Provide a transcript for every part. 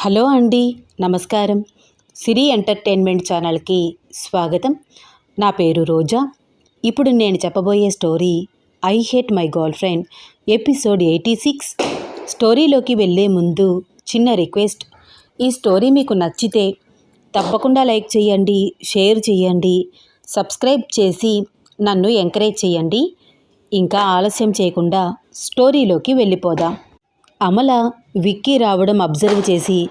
Hello అండి నమస్కారం. సిరి entertainment ఛానల్కి స్వాగతం. నా పేరు రోజా. ఇప్పుడు నేను చెప్పబోయే story I hate my girl friend episode eighty six. స్టోరీలోకి వెళ్ళే ముందు చిన్న రిక్వెస్ట్. ఈ స్టోరీ మీకు నచ్చితే తప్పకుండా లైక్ చేయండి షేర్ చేయండి సబ్స్క్రైబ్ చేసి నన్ను ఎంకరేజ్ చేయండి. ఇంకా ఆలస్యం చేయకుండా స్టోరీలోకి వెళ్ళిపోదాం. అమల విక్కీ రావడం అబ్జర్వ్ చేసి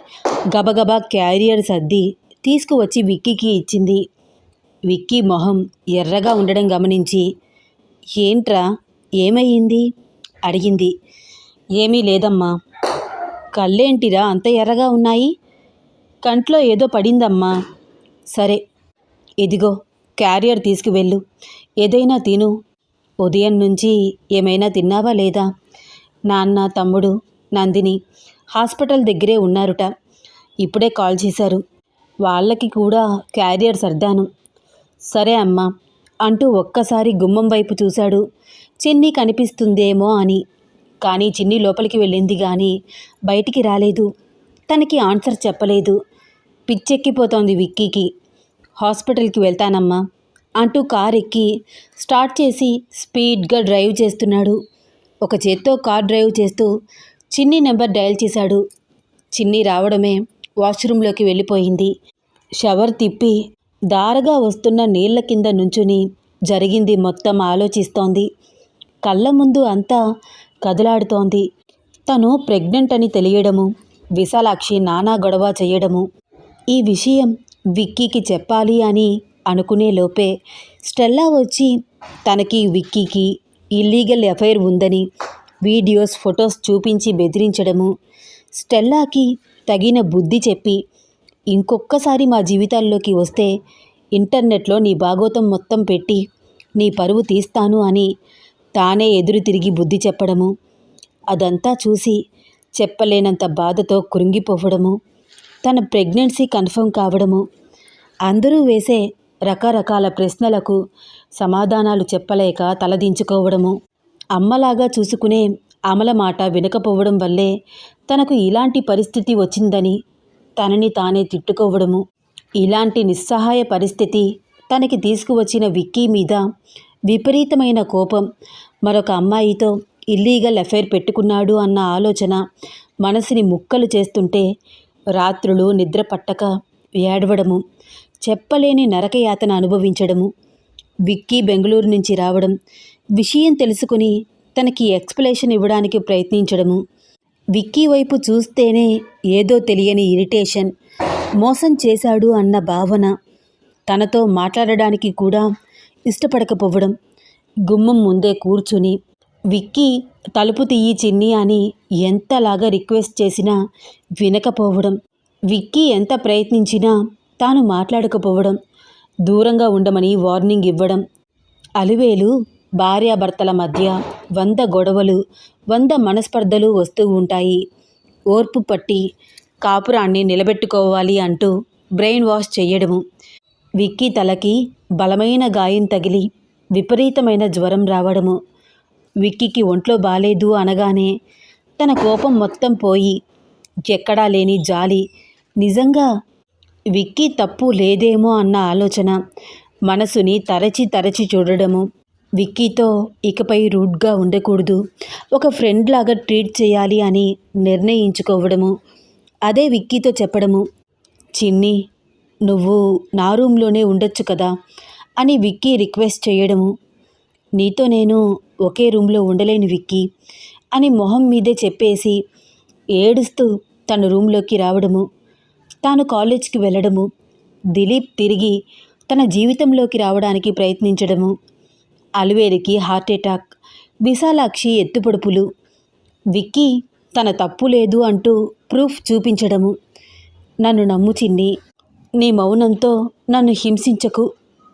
గబగబా క్యారియర్ సర్ది తీసుకువచ్చి విక్కీకి ఇచ్చింది. విక్కీ మొహం ఎర్రగా ఉండడం గమనించి ఏంట్రా ఏమయ్యింది? అడిగింది. ఏమీ లేదమ్మా. కళ్ళేంటిరా అంత ఎర్రగా ఉన్నాయి? కంట్లో ఏదో పడిందమ్మా. సరే ఇదిగో క్యారియర్ తీసుకువెళ్ళు. ఏదైనా తిను. ఉదయం నుంచి ఏమైనా తిన్నావా లేదా? నాన్న తమ్ముడు నందిని హాస్పిటల్ దగ్గరే ఉన్నారుట. ఇప్పుడే కాల్ చేశారు. వాళ్ళకి కూడా క్యారియర్ సర్దాను. సరే అమ్మా అంటూ ఒక్కసారి గుమ్మం వైపు చూశాడు. చిన్ని కనిపిస్తుందేమో అని. కానీ చిన్ని లోపలికి వెళ్ళింది కానీ బయటికి రాలేదు. తనకి ఆన్సర్ చెప్పలేదు. పిచ్చెక్కిపోతోంది విక్కీకి. హాస్పిటల్కి వెళ్తానమ్మా అంటూ కార్ ఎక్కి స్టార్ట్ చేసి స్పీడ్గా డ్రైవ్ చేస్తున్నాడు. ఒక చేత్తో కార్ డ్రైవ్ చేస్తూ చిన్ని నెంబర్ డయల్ చేశాడు. చిన్ని రావడమే వాష్రూమ్లోకి వెళ్ళిపోయింది. షవర్ తిప్పి దారగా వస్తున్న నీళ్ళ కింద నుంచుని జరిగింది మొత్తం ఆలోచిస్తోంది. కళ్ళ ముందు అంతా కదలాడుతోంది. తను ప్రెగ్నెంట్ అని తెలియడము విశాలాక్షి నానా గొడవ చేయడము. ఈ విషయం విక్కీకి చెప్పాలి అని అనుకునే లోపే స్టెల్లా వచ్చి తనకి విక్కీకి ఇల్లీగల్ ఎఫైర్ ఉందని వీడియోస్ ఫొటోస్ చూపించి బెదిరించడము. స్టెల్లాకి తగిన బుద్ధి చెప్పి ఇంకొక్కసారి మా జీవితాల్లోకి వస్తే ఇంటర్నెట్లో నీ భాగోతం మొత్తం పెట్టి నీ పరువు తీస్తాను అని తానే ఎదురు తిరిగి బుద్ధి చెప్పడము. అదంతా చూసి చెప్పలేనంత బాధతో కృంగిపోవడము. తన ప్రెగ్నెన్సీ కన్ఫర్మ్ కావడము. అందరూ వేసే రకరకాల ప్రశ్నలకు సమాధానాలు చెప్పలేక తలదించుకోవడము. అమ్మలాగా చూసుకునే అమల మాట వినకపోవడం వల్లే తనకు ఇలాంటి పరిస్థితి వచ్చిందని తనని తానే తిట్టుకోవడము. ఇలాంటి నిస్సహాయ పరిస్థితి తనకి తీసుకువచ్చిన విక్కీ మీద విపరీతమైన కోపం. మరొక అమ్మాయితో ఇల్లీగల్ అఫైర్ పెట్టుకున్నాడు అన్న ఆలోచన మనసుని ముక్కలు చేస్తుంటే రాత్రులు నిద్ర పట్టక ఏడవడము చెప్పలేని నరకయాతన అనుభవించడము. విక్కీ బెంగళూరు నుంచి రావడం విషయం తెలుసుకుని తనకి ఎక్స్ప్లెనేషన్ ఇవ్వడానికి ప్రయత్నించడము. విక్కీ వైపు చూస్తేనే ఏదో తెలియని ఇరిటేషన్ మోసం చేశాడు అన్న భావన తనతో మాట్లాడడానికి కూడా ఇష్టపడకపోవడం. గుమ్మం ముందే కూర్చుని విక్కీ తలుపు తీయి చిన్ని అని ఎంతలాగా రిక్వెస్ట్ చేసినా వినకపోవడం విక్కీ ఎంత ప్రయత్నించినా తాను మాట్లాడకపోవడం దూరంగా ఉండమని వార్నింగ్ ఇవ్వడం అలివేలు భార్యాభర్తల మధ్య వంద గొడవలు వంద మనస్పర్ధలు వస్తూ ఉంటాయి. ఓర్పు పట్టి కాపురాన్ని నిలబెట్టుకోవాలి అంటూ బ్రెయిన్ వాష్ చేయడము విక్కీ తలకి బలమైన గాయం తగిలి విపరీతమైన జ్వరం రావడము. విక్కీకి ఒంట్లో బాలేదు అనగానే తన కోపం మొత్తం పోయి ఎక్కడా లేని జాలి. నిజంగా విక్కీ తప్పు లేదేమో అన్న ఆలోచన మనసుని తరచి తరచి చూడడము. విక్కీతో ఇకపై రూడ్గా ఉండకూడదు. ఒక ఫ్రెండ్ లాగా ట్రీట్ చేయాలి అని నిర్ణయించుకోవడము అదే విక్కీతో చెప్పడము. చిన్ని నువ్వు నా రూమ్లోనే ఉండొచ్చు కదా అని విక్కీ రిక్వెస్ట్ చేయడము. నీతో నేను ఒకే రూమ్లో ఉండలేను విక్కీ అని మొహం మీదే చెప్పేసి ఏడుస్తూ తన రూమ్లోకి రావడము. తాను కాలేజ్కి వెళ్ళడము. దిలీప్ తిరిగి తన జీవితంలోకి రావడానికి ప్రయత్నించడము. అలివేలికి హార్ట్ అటాక్ విశాలాక్షి ఎత్తుపొడుపులు. విక్కీ తన తప్పు లేదు అంటూ ప్రూఫ్ చూపించడము. నన్ను నమ్ము చిన్ని నీ మౌనంతో నన్ను హింసించకు.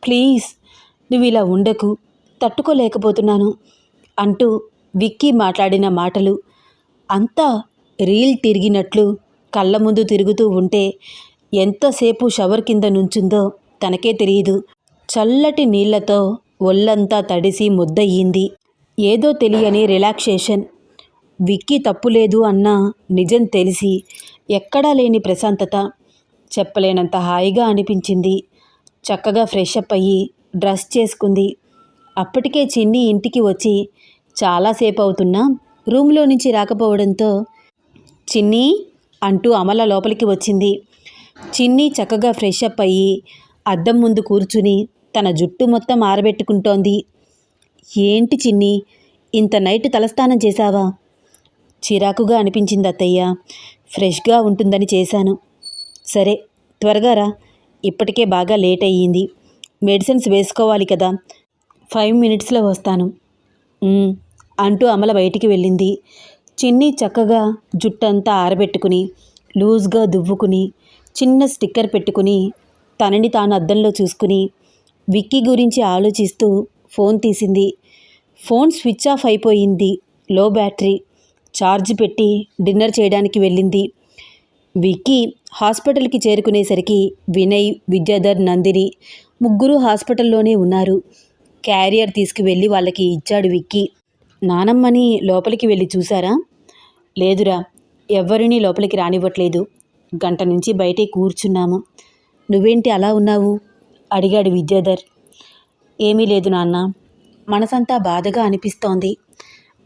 ప్లీజ్ నువ్వు ఇలా ఉండకు తట్టుకోలేకపోతున్నాను అంటూ విక్కీ మాట్లాడిన మాటలు అంతా రీల్ తిరిగినట్లు కళ్ళ ముందు తిరుగుతూ ఉంటే ఎంతసేపు షవర్ కింద నుంచుందో తనకే తెలియదు చల్లటి నీళ్ళతో ఒళ్ళంతా తడిసి ముద్దయ్యింది ఏదో తెలియని రిలాక్సేషన్. విక్కీ తప్పులేదు అన్న నిజం తెలిసి ఎక్కడా లేని ప్రశాంతత చెప్పలేనంత హాయిగా అనిపించింది. చక్కగా ఫ్రెష్ అప్ అయ్యి డ్రెస్ చేసుకుంది. అప్పటికే చిన్ని ఇంటికి వచ్చి చాలాసేపు అవుతున్నా రూమ్లో నుంచి రాకపోవడంతో చిన్ని అంటూ అమల లోపలికి వచ్చింది. చిన్ని చక్కగా ఫ్రెష్ అప్ అయ్యి అద్దం ముందు కూర్చుని తన జుట్టు మొత్తం ఆరబెట్టుకుంటోంది. ఏంటి చిన్ని ఇంత నైట్ తలస్నానం చేశావా? చిరాకుగా అనిపించింది అత్తయ్య. ఫ్రెష్గా ఉంటుందని చేశాను. సరే త్వరగా రా. ఇప్పటికే బాగా లేట్ అయ్యింది. మెడిసిన్స్ వేసుకోవాలి కదా. ఫైవ్ మినిట్స్లో వస్తాను. అంటూ అమల బయటికి వెళ్ళింది. చిన్ని చక్కగా జుట్టంతా ఆరబెట్టుకుని లూజ్గా దువ్వుకుని చిన్న స్టిక్కర్ పెట్టుకుని తనని తాను అద్దంలో చూసుకుని విక్కీ గురించి ఆలోచిస్తూ ఫోన్ తీసింది. ఫోన్ స్విచ్ ఆఫ్ అయిపోయింది. లో బ్యాటరీ ఛార్జ్ పెట్టి డిన్నర్ చేయడానికి వెళ్ళింది. విక్కీ హాస్పిటల్కి చేరుకునేసరికి వినయ్ విద్యాధర్ నందిని ముగ్గురు హాస్పిటల్లోనే ఉన్నారు. క్యారియర్ తీసుకువెళ్ళి వాళ్ళకి ఇచ్చాడు విక్కీ. నానమ్మని లోపలికి వెళ్ళి చూసారా లేదురా ఎవ్వరినీ లోపలికి రానివ్వట్లేదు. గంట నుంచి బయటే కూర్చున్నాము. నువ్వేంటి అలా ఉన్నావు? అడిగాడు విద్యాధర్. ఏమీ లేదు నాన్న మనసంతా బాధగా అనిపిస్తోంది.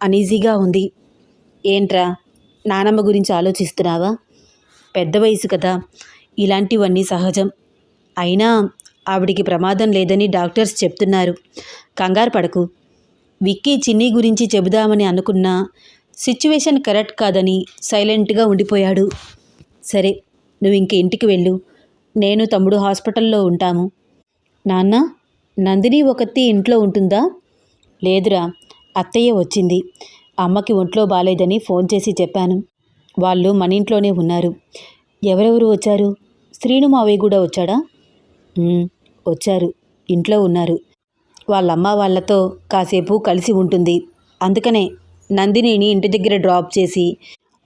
అనీజీగా ఉంది. ఏంట్రా నానమ్మ గురించి ఆలోచిస్తున్నావా? పెద్ద వయసు కదా ఇలాంటివన్నీ సహజం. అయినా ఆవిడికి ప్రమాదం లేదని డాక్టర్స్ చెప్తున్నారు. కంగారు పడకు. విక్కీ చిన్ని గురించి చెబుదామని అనుకున్నా సిచ్యువేషన్ కరెక్ట్ కాదని సైలెంట్గా ఉండిపోయాడు. సరే నువ్వు ఇంక ఇంటికి వెళ్ళు. నేను తమ్ముడు హాస్పిటల్లో ఉంటాము. నాన్న నందిని ఒకతి ఇంట్లో ఉంటుందా? లేదురా అత్తయ్య వచ్చింది. అమ్మకి ఒంట్లో బాలేదని ఫోన్ చేసి చెప్పాను. వాళ్ళు మన ఇంట్లోనే ఉన్నారు. ఎవరెవరు వచ్చారు? శ్రీను మావయ్య కూడా వచ్చాడా? వచ్చారు. ఇంట్లో ఉన్నారు. వాళ్ళమ్మ వాళ్ళతో కాసేపు కలిసి ఉంటుంది. అందుకనే నందినిని ఇంటి దగ్గర డ్రాప్ చేసి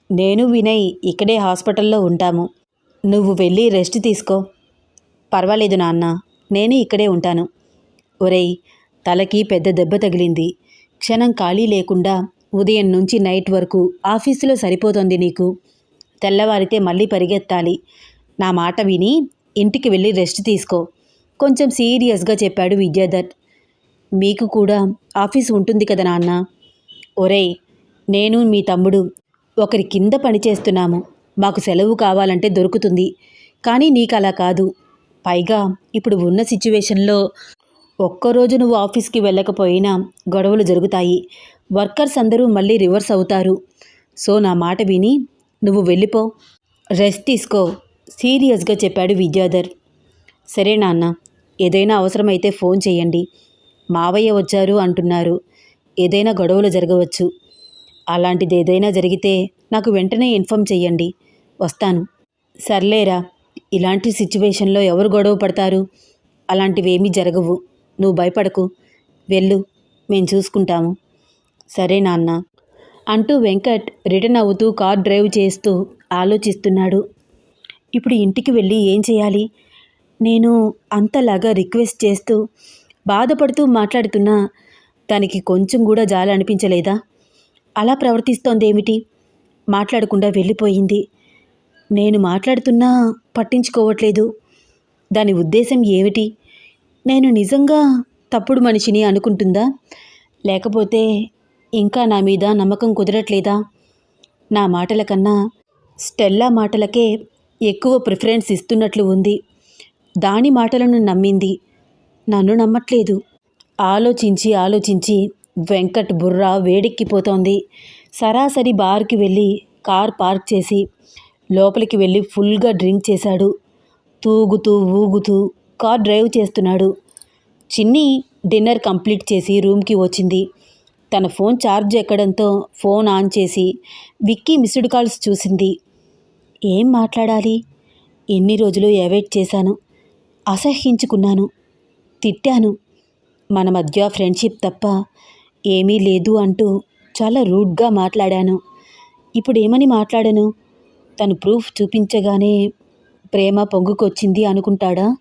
నేను వినయ్ ఇక్కడే హాస్పిటల్లో ఉంటాము. నువ్వు వెళ్ళి రెస్ట్ తీసుకో. పర్వాలేదు నాన్న. నేను ఇక్కడే ఉంటాను. ఒరేయ్ తలకి పెద్ద దెబ్బ తగిలింది. క్షణం ఖాళీ లేకుండా ఉదయం నుంచి నైట్ వరకు ఆఫీసులో సరిపోతుంది నీకు. తెల్లవారితే మళ్ళీ పరిగెత్తాలి. నా మాట విని ఇంటికి వెళ్ళి రెస్ట్ తీసుకో. కొంచెం సీరియస్గా చెప్పాడు విద్యాధర్. మీకు కూడా ఆఫీస్ ఉంటుంది కదా నాన్న? ఒరేయ్ నేను మీ తమ్ముడు ఒకరి కింద పనిచేస్తున్నాము. మాకు సెలవు కావాలంటే దొరుకుతుంది. కానీ నీకు అలా కాదు. పైగా ఇప్పుడు ఉన్న సిచ్యువేషన్లో ఒక్కరోజు నువ్వు ఆఫీస్కి వెళ్ళకపోయినా గొడవలు జరుగుతాయి. వర్కర్స్ అందరూ మళ్ళీ రివర్స్ అవుతారు. సో నా మాట విని నువ్వు వెళ్ళిపో. రెస్ట్ తీసుకో. సీరియస్గా చెప్పాడు విద్యాధర్ సరే నాన్న ఏదైనా అవసరమైతే ఫోన్ చేయండి. మావయ్య వచ్చారు అంటున్నారు. ఏదైనా గొడవలు జరగవచ్చు. అలాంటిది ఏదైనా జరిగితే నాకు వెంటనే ఇన్ఫామ్ చేయండి. వస్తాను. సర్లేరా ఇలాంటి సిచ్యువేషన్లో ఎవరు గొడవ పడతారు? అలాంటివేమీ జరగవు. నువ్వు భయపడకు. వెళ్ళు. మేము చూసుకుంటాము. సరే నాన్న. అంటూ వెంకట్ రిటర్న్ అవుతూ కార్ డ్రైవ్ చేస్తూ ఆలోచిస్తున్నాడు. ఇప్పుడు ఇంటికి వెళ్ళి ఏం చేయాలి? నేను అంతలాగా రిక్వెస్ట్ చేస్తూ బాధపడుతూ మాట్లాడుతున్నా తనకి కొంచెం కూడా జాలి అనిపించలేదా అలా ప్రవర్తిస్తోందేమిటి? మాట్లాడకుండా వెళ్ళిపోయింది. నేను మాట్లాడుతున్నా పట్టించుకోవట్లేదు. దాని ఉద్దేశం ఏమిటి? నేను నిజంగా తప్పుడు మనిషిని అనుకుంటుందా? లేకపోతే ఇంకా నా మీద నమ్మకం కుదరట్లేదా? నా మాటల కన్నా స్టెల్లా మాటలకే ఎక్కువ ప్రిఫరెన్స్ ఇస్తున్నట్లు ఉంది. దాని మాటలను నమ్మింది. నన్ను నమ్మట్లేదు. ఆలోచించి ఆలోచించి వెంకట్ బుర్ర వేడెక్కిపోతోంది. సరాసరి బార్కి వెళ్ళి కార్ పార్క్ చేసి లోపలికి వెళ్ళి ఫుల్గా డ్రింక్ చేశాడు. తూగుతూ ఊగుతూ కార్ డ్రైవ్ చేస్తున్నాడు. చిన్ని డిన్నర్ కంప్లీట్ చేసి రూమ్కి వచ్చింది. తన ఫోన్ ఛార్జ్ ఎక్కడంతో ఫోన్ ఆన్ చేసి విక్కీ మిస్డ్ కాల్స్ చూసింది. ఏం మాట్లాడాలి? ఎన్ని రోజులు అవాయిడ్ చేశాను. అసహ్యించుకున్నాను. తిట్టాను. మన మధ్య ఫ్రెండ్షిప్ తప్ప ఏమీ లేదు అంటూ చాలా రూడ్గా మాట్లాడాను. ఇప్పుడు ఏమని మాట్లాడను? తను ప్రూఫ్ చూపించగానే ప్రేమ పొంగుకొచ్చింది అనుకుంటాడా?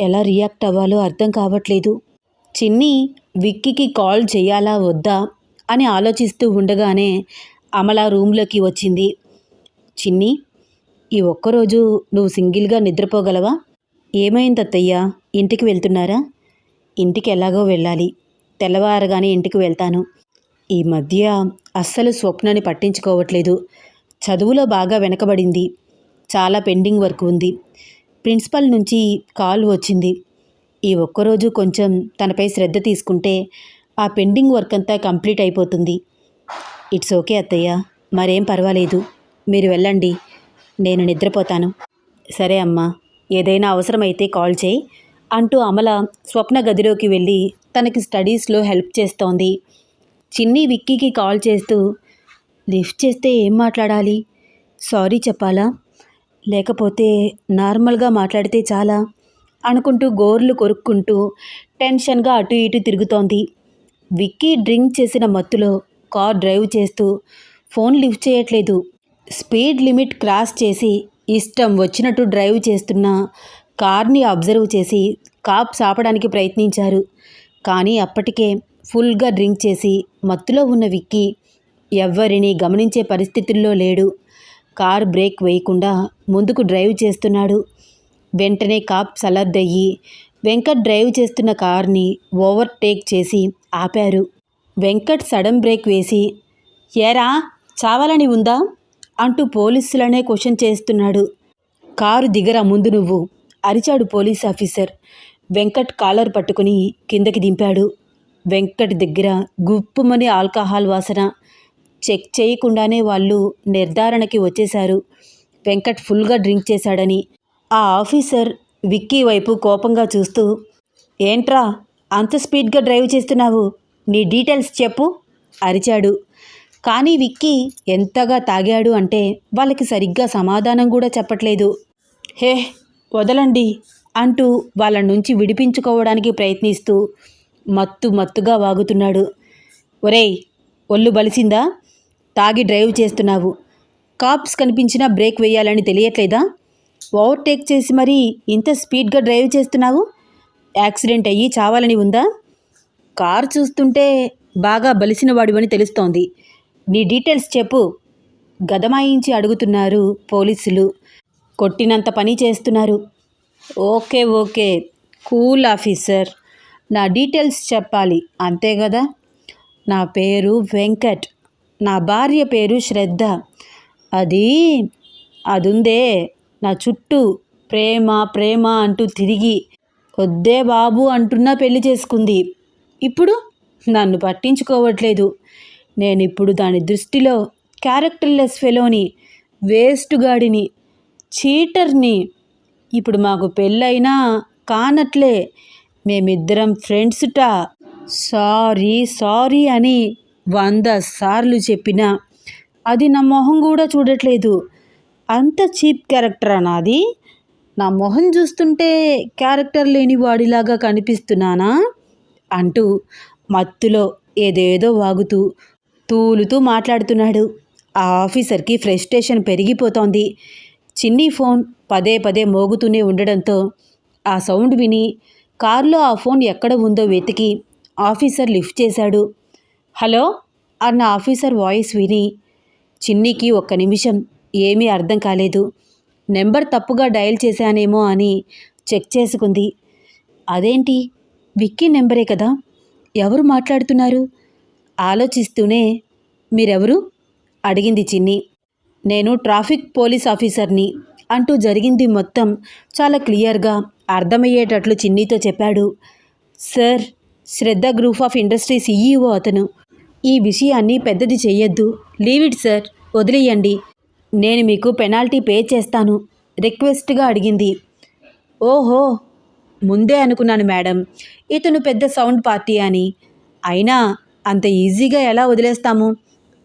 ఎలా రియాక్ట్ అవ్వాలో అర్థం కావట్లేదు. చిన్ని విక్కీకి కాల్ చేయాలా వద్దా అని ఆలోచిస్తూ ఉండగానే అమల రూమ్లోకి వచ్చింది. చిన్ని ఈ ఒక్కరోజు నువ్వు సింగిల్గా నిద్రపోగలవా? ఏమైంది అత్తయ్య? ఇంటికి వెళ్తున్నారా? ఇంటికి ఎలాగో వెళ్ళాలి. తెల్లవారగానే ఇంటికి వెళ్తాను. ఈ మధ్య అస్సలు స్వప్నాన్ని పట్టించుకోవట్లేదు. చదువులో బాగా వెనకబడింది. చాలా పెండింగ్ వర్క్ ఉంది. ప్రిన్సిపల్ నుంచి కాల్ వచ్చింది. ఈ ఒక్కరోజు కొంచెం తనపై శ్రద్ధ తీసుకుంటే ఆ పెండింగ్ వర్క్ అంతా కంప్లీట్ అయిపోతుంది. ఇట్స్ ఓకే అత్తయ్య. మరేం పర్వాలేదు. మీరు వెళ్ళండి. నేను నిద్రపోతాను. సరే అమ్మా. ఏదైనా అవసరమైతే కాల్ చేయి అంటూ అమల స్వప్న గదిలోకి వెళ్ళి తనకి స్టడీస్లో హెల్ప్ చేస్తోంది. చిన్ని విక్కీకి కాల్ చేస్తూ లిఫ్ట్ చేస్తే ఏం మాట్లాడాలి? సారీ చెప్పాలా? లేకపోతే నార్మల్గా మాట్లాడితే చాలా? అనుకుంటూ గోర్లు కొరుక్కుంటూ టెన్షన్గా అటు ఇటు తిరుగుతోంది. విక్కీ డ్రింక్ చేసిన మత్తులో కార్ డ్రైవ్ చేస్తూ ఫోన్ లిఫ్ట్ చేయట్లేదు. స్పీడ్ లిమిట్ క్రాస్ చేసి ఇష్టం వచ్చినట్టు డ్రైవ్ చేస్తున్న కార్ని అబ్జర్వ్ చేసి కాప్స్ ఆపడానికి ప్రయత్నించారు. కానీ అప్పటికే ఫుల్గా డ్రింక్ చేసి మత్తులో ఉన్న విక్కీ ఎవ్వరిని గమనించే పరిస్థితుల్లో లేడు. కార్ బ్రేక్ వేయకుండా ముందుకు డ్రైవ్ చేస్తున్నాడు. వెంటనే కాప్ అలర్ట్ అయ్యి వెంకట్ డ్రైవ్ చేస్తున్న కార్ని ఓవర్టేక్ చేసి ఆపారు. వెంకట్ సడన్ బ్రేక్ వేసి ఏరా చావాలని ఉందా? అంటూ పోలీసులనే క్వశ్చన్ చేస్తున్నాడు. కారు దిగరా ముందు నువ్వు అరిచాడు పోలీస్ ఆఫీసర్. వెంకట్ కాలర్ పట్టుకుని కిందకి దింపాడు. వెంకట్ దగ్గర గుప్పుమని ఆల్కహాల్ వాసన చెక్ చేయకుండానే వాళ్ళు నిర్ధారణకి వచ్చేశారు. వెంకట్ ఫుల్గా డ్రింక్ చేశాడని. ఆ ఆఫీసర్ విక్కీ వైపు కోపంగా చూస్తూ ఏంట్రా అంత స్పీడ్గా డ్రైవ్ చేస్తున్నావు? నీ డీటెయిల్స్ చెప్పు అరిచాడు. కానీ విక్కీ ఎంతగా తాగాడు అంటే వాళ్ళకి సరిగ్గా సమాధానం కూడా చెప్పట్లేదు. హే వదలండి అంటూ వాళ్ళ నుంచి విడిపించుకోవడానికి ప్రయత్నిస్తూ మత్తు మత్తుగా వాగుతున్నాడు. ఒరేయ్ ఒళ్ళు బలిసిందా? తాగి డ్రైవ్ చేస్తున్నావు. కాప్స్ కనిపించినా బ్రేక్ వేయాలని తెలియట్లేదా? ఓవర్టేక్ చేసి మరీ ఇంత స్పీడ్గా డ్రైవ్ చేస్తున్నావు? యాక్సిడెంట్ అయ్యి చావాలని ఉందా? కారు చూస్తుంటే బాగా బలిసిన వాడివని తెలుస్తోంది. నీ డీటెయిల్స్ చెప్పు. గదమాయించి అడుగుతున్నారు పోలీసులు. కొట్టినంత పని చేస్తున్నారు. Okay okay. Cool officer. నా డీటెయిల్స్ చెప్పాలి. అంతే కదా నా పేరు వెంకట్. నా భార్య పేరు శ్రద్ధ. అది అదుందే నా చుట్టూ ప్రేమ ప్రేమ అంటూ తిరిగి వద్దే బాబు అంటున్నా పెళ్ళి చేసుకుంది. ఇప్పుడు నన్ను పట్టించుకోవట్లేదు. నేను ఇప్పుడు దాని దృష్టిలో క్యారెక్టర్లెస్ ఫెలోని వేస్ట్ గాడిని చీటర్ని. ఇప్పుడు మాకు పెళ్ళైనా కానట్లే. మేమిద్దరం ఫ్రెండ్స్ట. సారీ సారీ అని వంద సార్లు చెప్పినా అది నా మొహం కూడా చూడట్లేదు. అంత చీప్ క్యారెక్టర్ నాది నా మొహం చూస్తుంటే క్యారెక్టర్ లేని వాడిలాగా కనిపిస్తున్నానా? అంటూ మత్తులో ఏదేదో వాగుతూ తూలుతూ మాట్లాడుతున్నాడు. ఆ ఆఫీసర్కి ఫ్రస్ట్రేషన్ పెరిగిపోతోంది. చిన్ని ఫోన్ పదే పదే మోగుతూనే ఉండడంతో ఆ సౌండ్ విని కారులో ఆ ఫోన్ ఎక్కడ ఉందో వెతికి ఆఫీసర్ లిఫ్ట్ చేశాడు. హలో? అన్న ఆఫీసర్ వాయిస్ విని చిన్నికి ఒక్క నిమిషం ఏమీ అర్థం కాలేదు. నెంబర్ తప్పుగా డయల్ చేశానేమో అని చెక్ చేసుకుంది. అదేంటి? విక్కీ నెంబరే కదా? ఎవరు మాట్లాడుతున్నారు? ఆలోచిస్తూనే మీరెవరు? అడిగింది చిన్ని. నేను ట్రాఫిక్ పోలీస్ ఆఫీసర్ని అంటూ జరిగింది మొత్తం చాలా క్లియర్గా అర్థమయ్యేటట్లు చిన్నితో చెప్పాడు. Sir Shraddha group of industries CEO అతను. ఈ విషయాన్ని పెద్దది చెయ్యొద్దు. Leave it sir. వదిలేయండి. నేను మీకు పెనాల్టీ పే చేస్తాను. రిక్వెస్ట్గా అడిగింది. ఓహో! ముందే అనుకున్నాను మేడం. ఇతను పెద్ద సౌండ్ పార్టీ అని. అయినా అంత ఈజీగా ఎలా వదిలేస్తాము?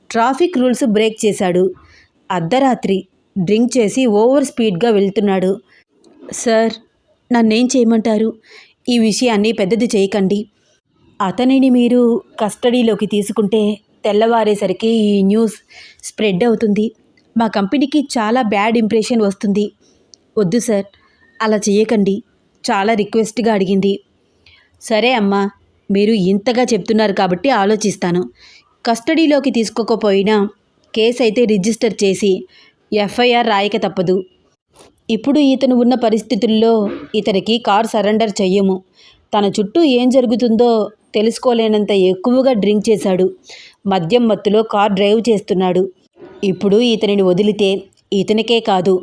ట్రాఫిక్ రూల్స్ బ్రేక్ చేశాడు. అర్ధరాత్రి డ్రింక్ చేసి ఓవర్ స్పీడ్గా వెళ్తున్నాడు. సార్ నన్నేం చేయమంటారు? ఈ విషయాన్ని పెద్దది చేయకండి. అతనిని మీరు కస్టడీలోకి తీసుకుంటే తెల్లవారేసరికి ఈ న్యూస్ స్ప్రెడ్ అవుతుంది. మా కంపెనీకి చాలా బ్యాడ్ ఇంప్రెషన్ వస్తుంది. వద్దు సార్ అలా చేయకండి. చాలా రిక్వెస్ట్గా అడిగింది. సరే అమ్మా మీరు ఇంతగా చెప్తున్నారు కాబట్టి ఆలోచిస్తాను. కస్టడీలోకి తీసుకోకపోయినా కేసు అయితే రిజిస్టర్ చేసి ఎఫ్ఐఆర్ రాయక తప్పదు. ఇప్పుడు ఇతను ఉన్న పరిస్థితుల్లో ఇతనికి కార్ సరెండర్ చెయ్యము. తన చుట్టూ ఏం జరుగుతుందో తెలుసుకోలేనంత ఎక్కువగా డ్రింక్ చేశాడు. మద్యం మత్తులో కార్ డ్రైవ్ చేస్తున్నాడు. ఇప్పుడు ఇతనిని వదిలితే ఇతనికే కాదు.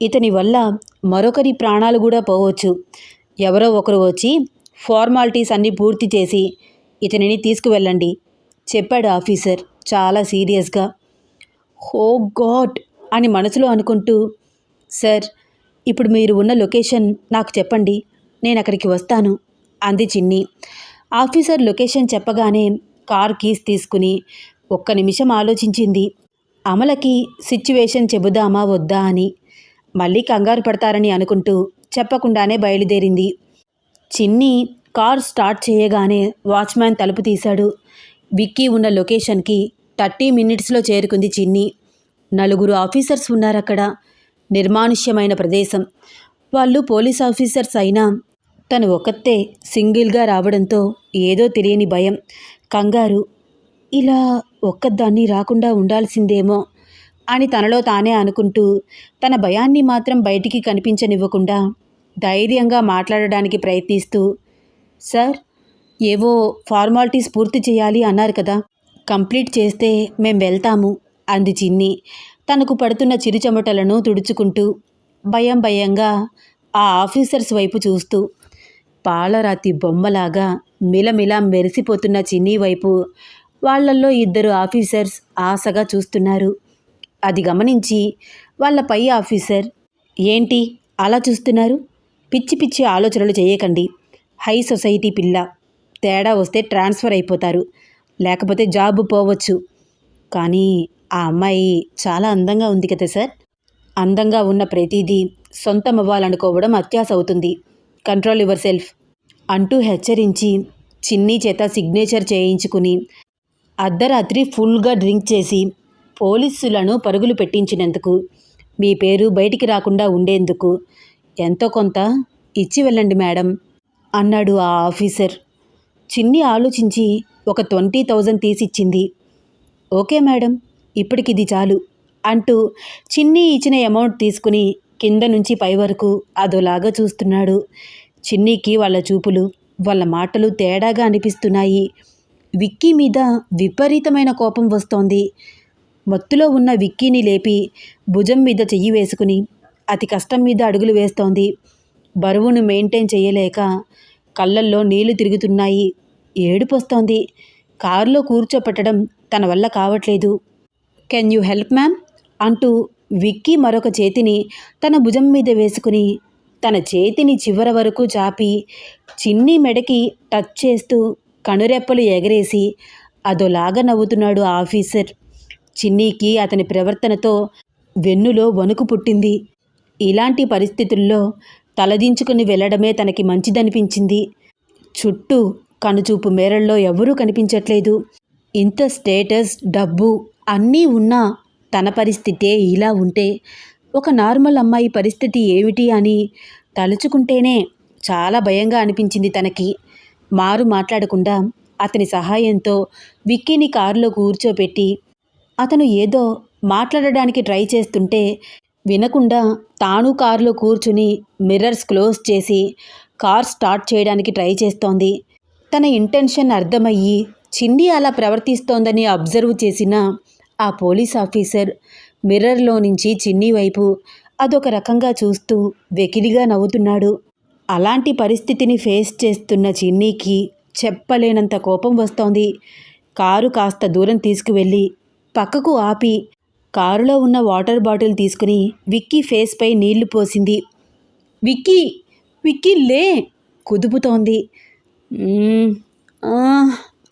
ఇతని వల్ల మరొకరి ప్రాణాలు కూడా పోవచ్చు. ఎవరో ఒకరు వచ్చి ఫార్మాలిటీస్ అన్నీ పూర్తి చేసి ఇతనిని తీసుకువెళ్ళండి. చెప్పాడు ఆఫీసర్ చాలా సీరియస్గా. హో గాడ్! అని మనసులో అనుకుంటూ సార్ ఇప్పుడు మీరు ఉన్న లొకేషన్ నాకు చెప్పండి. నేను అక్కడికి వస్తాను. అంది చిన్ని. ఆఫీసర్ లొకేషన్ చెప్పగానే కార్ కీస్ తీసుకుని ఒక్క నిమిషం ఆలోచించింది. అమలకి సిచ్యువేషన్ చెబుదామా వద్దా అని మళ్ళీ కంగారు పడతారని అనుకుంటూ చెప్పకుండానే బయలుదేరింది. చిన్ని కార్ స్టార్ట్ చేయగానే వాచ్మ్యాన్ తలుపు తీశాడు. విక్కీ ఉన్న లొకేషన్కి థర్టీ మినిట్స్లో చేరుకుంది చిన్ని. నలుగురు ఆఫీసర్స్ ఉన్నారక్కడ. నిర్మానుష్యమైన ప్రదేశం. వాళ్ళు పోలీస్ ఆఫీసర్స్ అయినా తను ఒక్కతే సింగిల్గా రావడంతో ఏదో తెలియని భయం. కంగారు ఇలా ఒక్కదాన్ని రాకుండా ఉండాల్సిందేమో అని తనలో తానే అనుకుంటూ తన భయాన్ని మాత్రం బయటికి కనిపించనివ్వకుండా ధైర్యంగా మాట్లాడడానికి ప్రయత్నిస్తూ సార్ ఏవో ఫార్మాలిటీస్ పూర్తి చేయాలి అన్నారు కదా కంప్లీట్ చేస్తే మేం వెళ్తాము అంది చిన్ని. తనకు పడుతున్న చిరుచెమటలను తుడుచుకుంటూ భయం భయంగా ఆ ఆఫీసర్స్ వైపు చూస్తూ పాలరాతి బొమ్మలాగా మిలమిలా మెరిసిపోతున్న చిన్ని వైపు వాళ్ళల్లో ఇద్దరు ఆఫీసర్స్ ఆశగా చూస్తున్నారు. అది గమనించి వాళ్ళ పై ఆఫీసర్ ఏంటి అలా చూస్తున్నారు? పిచ్చి పిచ్చి ఆలోచనలు చేయకండి. హై సొసైటీ పిల్ల. తేడా వస్తే ట్రాన్స్ఫర్ అయిపోతారు. లేకపోతే జాబ్ పోవచ్చు. కానీ ఆ అమ్మాయి చాలా అందంగా ఉంది కదా సార్? అందంగా ఉన్న ప్రతిదీ సొంతం అవ్వాలనుకోవడం అత్యాస అవుతుంది. కంట్రోల్ యువర్ సెల్ఫ్ అంటూ హెచ్చరించి చిన్ని చేత సిగ్నేచర్ చేయించుకుని అర్ధరాత్రి ఫుల్గా డ్రింక్ చేసి పోలీసులను పరుగులు పెట్టించినందుకు మీ పేరు బయటికి రాకుండా ఉండేందుకు ఎంతో కొంత ఇచ్చి వెళ్ళండి మేడం అన్నాడు ఆ ఆఫీసర్. చిన్ని ఆలోచించి ఒక ట్వంటీ థౌజండ్ తీసిచ్చింది. ఓకే మేడం ఇప్పటికి ఇది చాలు అంటూ చిన్ని ఇచ్చిన అమౌంట్ తీసుకుని కింద నుంచి పై వరకు అదోలాగా చూస్తున్నాడు. చిన్నీకి వాళ్ళ చూపులు వాళ్ళ మాటలు తేడాగా అనిపిస్తున్నాయి. విక్కీ మీద విపరీతమైన కోపం వస్తోంది. మత్తులో ఉన్న విక్కీని లేపి భుజం మీద చెయ్యి వేసుకుని అతి కష్టం మీద అడుగులు వేస్తోంది. బరువును మెయింటైన్ చేయలేక కళ్ళల్లో నీళ్ళు తిరుగుతున్నాయి. ఏడుపొస్తోంది. కారులో కూర్చోపెట్టడం తన వల్ల కావట్లేదు. Can you help ma'am? అంటూ విక్కీ మరొక చేతిని తన భుజం మీద వేసుకుని తన చేతిని చివర వరకు చాపి చిన్ని మెడకి టచ్ చేస్తూ కనురెప్పలు ఎగరేసి అదోలాగా నవ్వుతున్నాడు ఆ ఆఫీసర్. చిన్నీకి అతని ప్రవర్తనతో వెన్నులో వణుకు పుట్టింది. ఇలాంటి పరిస్థితుల్లో తలదించుకుని వెళ్ళడమే తనకి మంచిదనిపించింది. చుట్టూ కనుచూపు మేరల్లో ఎవరూ కనిపించట్లేదు. ఇంత స్టేటస్ డబ్బు అన్నీ ఉన్నా తన పరిస్థితే ఇలా ఉంటే ఒక నార్మల్ అమ్మాయి పరిస్థితి ఏమిటి అని తలుచుకుంటేనే చాలా భయంగా అనిపించింది తనకి. మారు మాట్లాడకుండా అతని సహాయంతో విక్కీని కారులో కూర్చోపెట్టి అతను ఏదో మాట్లాడడానికి ట్రై చేస్తుంటే వినకుండా తాను కారులో కూర్చుని మిర్రర్స్ క్లోజ్ చేసి కార్ స్టార్ట్ చేయడానికి ట్రై చేస్తోంది. తన ఇంటెన్షన్ అర్థమయ్యి చిన్ని అలా ప్రవర్తిస్తోందని అబ్జర్వ్ చేసిన ఆ పోలీస్ ఆఫీసర్ మిర్రర్లో నుంచి చిన్ని వైపు అదొక రకంగా చూస్తూ వెకిలిగా నవ్వుతున్నాడు. అలాంటి పరిస్థితిని ఫేస్ చేస్తున్న చిన్నీకి చెప్పలేనంత కోపం వస్తోంది. కారు కాస్త దూరం తీసుకువెళ్ళి పక్కకు ఆపి కారులో ఉన్న వాటర్ బాటిల్ తీసుకుని విక్కీ ఫేస్పై నీళ్ళు పోసింది. విక్కీ! విక్కీ లే! కుదుపుతోంది.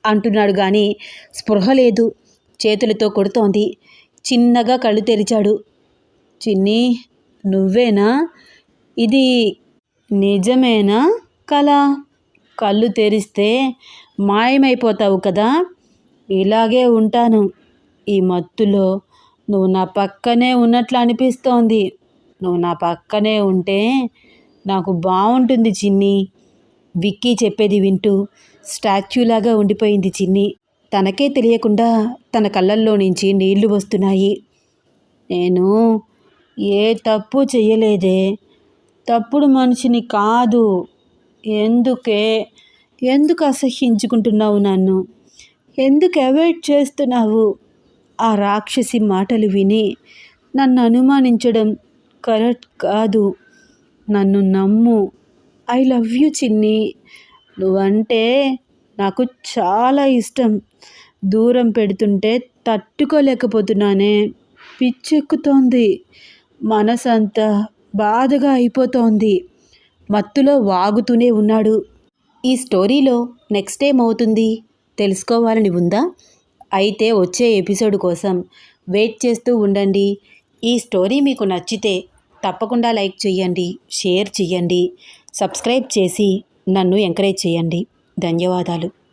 అంటున్నాడు కానీ స్పృహ లేదు. చేతులతో కొడుతోంది. చిన్నగా కళ్ళు తెరిచాడు. చిన్ని నువ్వేనా? ఇది నిజమేనా కళ? కళ్ళు తెరిస్తే మాయమైపోతావు కదా? ఇలాగే ఉంటాను. ఈ మత్తులో నువ్వు నా పక్కనే ఉన్నట్లు అనిపిస్తోంది. నువ్వు నా పక్కనే ఉంటే నాకు బాగుంటుంది చిన్ని. విక్కీ చెప్పేది వింటూ స్టాచ్యూలాగా ఉండిపోయింది చిన్ని. తనకే తెలియకుండా తన కళ్ళల్లో నుంచి నీళ్ళు వస్తున్నాయి. నేను ఏ తప్పు చేయలేదే తప్పుడు మనిషిని కాదు. ఎందుకే? ఎందుకు అసహ్యించుకుంటున్నావు నన్ను? ఎందుకు అవాయిడ్ చేస్తున్నావు? ఆ రాక్షసి మాటలు విని నన్ను అనుమానించడం కరెక్ట్ కాదు. నన్ను నమ్ము. ఐ లవ్ యూ చిన్ని. నువ్వంటే నాకు చాలా ఇష్టం. దూరం పెడుతుంటే తట్టుకోలేకపోతున్నానే. పిచ్చెక్కుతోంది. మనసంతా బాధగా అయిపోతోంది. మత్తులో వాగుతూనే ఉన్నాడు. ఈ స్టోరీలో నెక్స్ట్ ఏమవుతుంది తెలుసుకోవాలని ఉందా? అయితే వచ్చే ఎపిసోడ్ కోసం వెయిట్ చేస్తూ ఉండండి. ఈ స్టోరీ మీకు నచ్చితే తప్పకుండా లైక్ చేయండి షేర్ చేయండి సబ్స్క్రైబ్ చేసి నన్ను ఎంకరేజ్ చేయండి. ధన్యవాదాలు.